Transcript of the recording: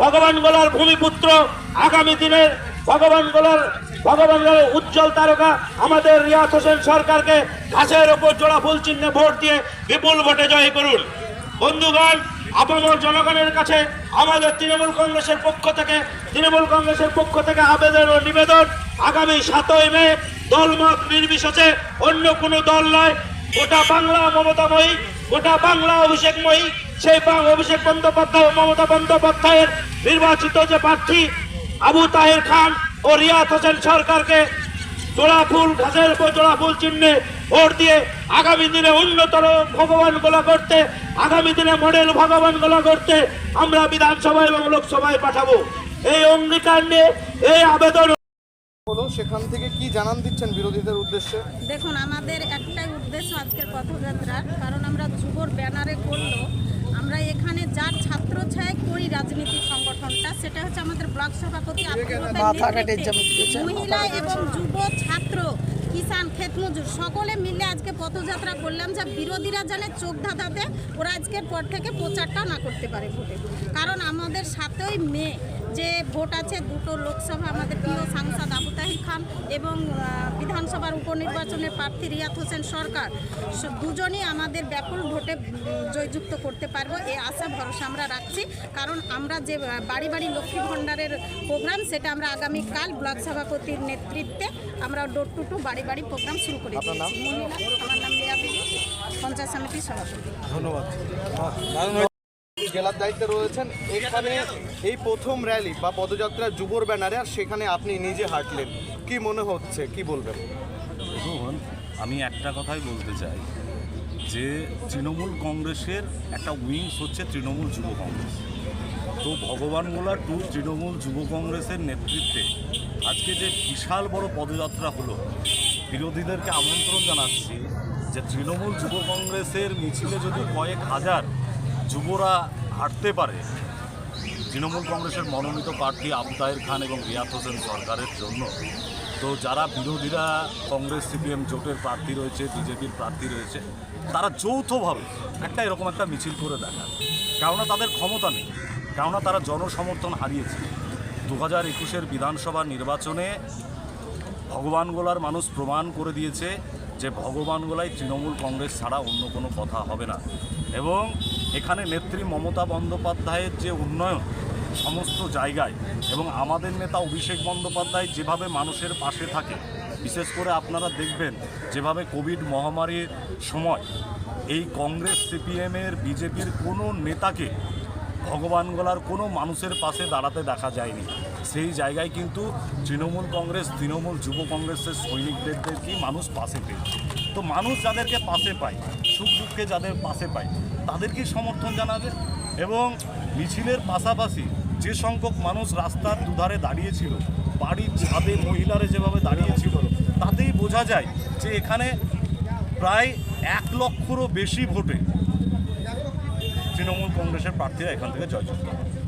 ভগবান গোলার ভূমিপুত্র। আগামী দিনের ভগবান গোলার ভগবান গোলার উজ্জ্বল তারকা আমাদের রিয়াজ হোসেন সরকারকে ঘাসের ওপর জোড়া ফুল চিহ্নে ভোট দিয়ে বিপুল ভোটে জয় করুন। বন্ধুগণ, আপামর জনগণের কাছে আমাদের তৃণমূল কংগ্রেসের পক্ষ থেকে, তৃণমূল কংগ্রেসের পক্ষ থেকে আবেদন ও নিবেদন। আগামী সাতই মে দলমত নির্বিশেষে অন্য কোনো দল নয়, গোটা বাংলা মমতাময়ী গোটা বাংলা অভিষেকময়ী সেই বাং- অভিষেক বন্দ্যোপাধ্যায় মমতা বন্দ্যোপাধ্যায়ের নির্বাচিত যে প্রার্থী, আবু তাহের খান ও রিয়াত হোসেন সরকারকে জোড়া ফুল, ঘাসের উপর জোড়া ফুল চিহ্নে ভোট দিয়ে আগামী দিনে উন্নতর ভগবান গোলা করতে, আগামী দিনে মডেল ভগবান গোলা করতে আমরা বিধানসভা এবং লোকসভায় পাঠাবো। এই অঙ্গীকার নিয়ে এই আবেদন হলো সেখান থেকে কি জানান দিচ্ছেন বিরোধীদের উদ্দেশ্যে? দেখুন আমাদের একটাই উদ্দেশ্য আজকের পথযাত্রার কারণ আমরা যুবর ব্যানারে করল আমরা এখানে যার ছাত্র ছায় করি রাজনীতি সংগঠনটা সেটা হচ্ছে আমাদের ব্লক সভাপতি মহিলা এবং যুব ছাত্র কিষান ক্ষেত মজুর সকলে মিলে আজকে পথযাত্রা করলাম যে বিরোধীরা জানে চোখ ধাঁধাতে ওরা আজকের পর থেকে প্রচারটা না করতে পারে ভোটে। কারণ আমাদের সাতই মে যে ভোট আছে দুটো লোকসভা আমাদের প্রিয় সাংসদ আবু তাহির খান এবং বিধানসভার উপনির্বাচনের প্রার্থী রিয়াত হোসেন সরকার দুজনই আমাদের ব্যাপক ভোটে জয়যুক্ত করতে পারব এই আশা ভরসা আমরা রাখছি। কারণ আমরা যে বাড়ি বাড়ি লক্ষ্মী ভাণ্ডারের প্রোগ্রাম সেটা আমরা আগামীকাল ব্লক সভাপতির নেতৃত্বে আমরা ডোর টু টু বাড়ি বাড়ি প্রোগ্রাম শুরু করে? দিয়েছি। আমার নাম বিবি পঞ্চায়েত সমিতির সভাপতি। ধন্যবাদ। জেলার দায়িত্বে রয়েছেন। এখানে এই প্রথম র্যালি বা পদযাত্রা যুবর ব্যানারে, আর সেখানে আপনি নিজে হাঁটলেন। কি মনে হচ্ছে? কি বলবেন? দেখুন, আমি একটা কথাই বলতে চাই যে, তৃণমূল কংগ্রেসের একটা উইংস হচ্ছে তৃণমূল যুব কংগ্রেস। তো ভগবান মোলা টু তৃণমূল যুব কংগ্রেসের নেতৃত্বে আজকে যে বিশাল বড় পদযাত্রা হলো, বিরোধীদেরকে আমন্ত্রণ জানাচ্ছি যে, তৃণমূল যুব কংগ্রেসের মিছিলে যদি কয়েক হাজার যুবরা হাঁটতে পারে। তৃণমূল কংগ্রেসের মনোনীত প্রার্থী আবু তাহের খান এবং রিয়াত হোসেন সরকারের জন্য। তো যারা বিরোধীরা কংগ্রেস, সিপিএম জোটের প্রার্থী রয়েছে, বিজেপির প্রার্থী রয়েছে, তারা যৌথভাবে একটা এরকম একটা মিছিল করে দেখান। কেননা তাদের ক্ষমতা নেই। কেননা তারা জনসমর্থন হারিয়েছে। দু হাজার একুশের বিধানসভা নির্বাচনে ভগবান গোলার মানুষ প্রমাণ করে দিয়েছে যে ভগবান গোলায় তৃণমূল কংগ্রেস ছাড়া অন্য কোনো কথা হবে না। এবং এখানে নেত্রী মমতা বন্দ্যোপাধ্যায়ের যে উন্নয়ন, সমস্ত জায়গায় এবং আমাদের নেতা অভিষেক বন্দ্যোপাধ্যায় যেভাবে মানুষের পাশে থাকে, বিশেষ করে আপনারা দেখবেন যেভাবে কোভিড মহামারীর সময় এই কংগ্রেস সিপিএমের বিজেপির কোনো নেতাকে ভগবান গলার কোনো মানুষের পাশে দাঁড়াতে দেখা যায়নি। সেই জায়গায় কিন্তু তৃণমূল কংগ্রেস, তৃণমূল যুব কংগ্রেসের সৈনিকদেরকেই মানুষ পাশে পেয়েছে? তো মানুষ যাদেরকে পাশে পায়, সুখ দুঃখে যাদের পাশে পায় তাদেরকেই সমর্থন জানাবে এবং মিছিলের পাশাপাশি যে সংখ্যক মানুষ রাস্তার দুধারে দাঁড়িয়েছিল, বাড়ির ছাদে মহিলারা যেভাবে দাঁড়িয়েছিল, তাতেই বোঝা যায় যে এখানে প্রায় এক লক্ষরও বেশি ভোটে তৃণমূল কংগ্রেসের প্রার্থীরা এখান থেকে জয়যুক্ত হবে